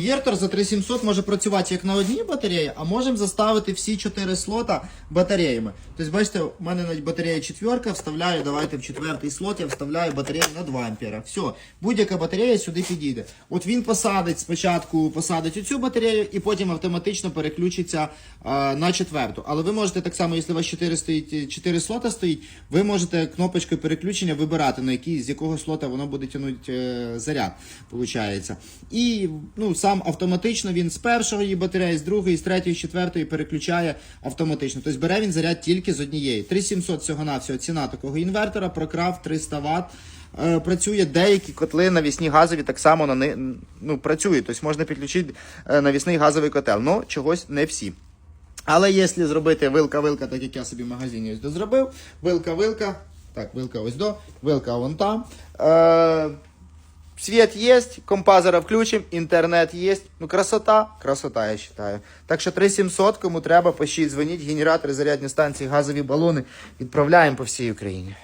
Інвертор за 3700 може працювати як на одній батареї, а можемо заставити всі 4 слота батареями. Тобто, бачите, у мене навіть батарея четверка, вставляю, давайте в четвертий слот я вставляю батарею на 2 ампера. Все, будь-яка батарея сюди підійде. От він посадить спочатку посадить оцю батарею і потім автоматично переключиться е, на четверту. Але ви можете так само, якщо у вас 4, стоїть, 4 слота стоїть, ви можете кнопочкою переключення вибирати, на який, з якого слота воно буде тягнути е, заряд. Виходить. І ну, сам автоматично він з першої її батареї, з другої, з третьої, з четвертої переключає автоматично. Тобто бере він заряд тільки з однієї. 3700 всього навсього ціна такого інвертора, прокрав 300 Вт. Е, Працює деякі котли навісні газові так само на ни- ну, працюють. Тобто можна підключити е, навісний газовий котел. Ну, чогось не всі. Але якщо зробити вилка-вилка, так як я собі в магазині ось до зробив, вилка-вилка, так, вилка ось до, вилка вон там. Е, світ есть, компазера включимо, інтернет есть. Ну, красота, красота, я вважаю. Так що 3700, кому треба, пишіть, дзвоніть, генератори, зарядні станції, газові балони відправляємо по всій Україні.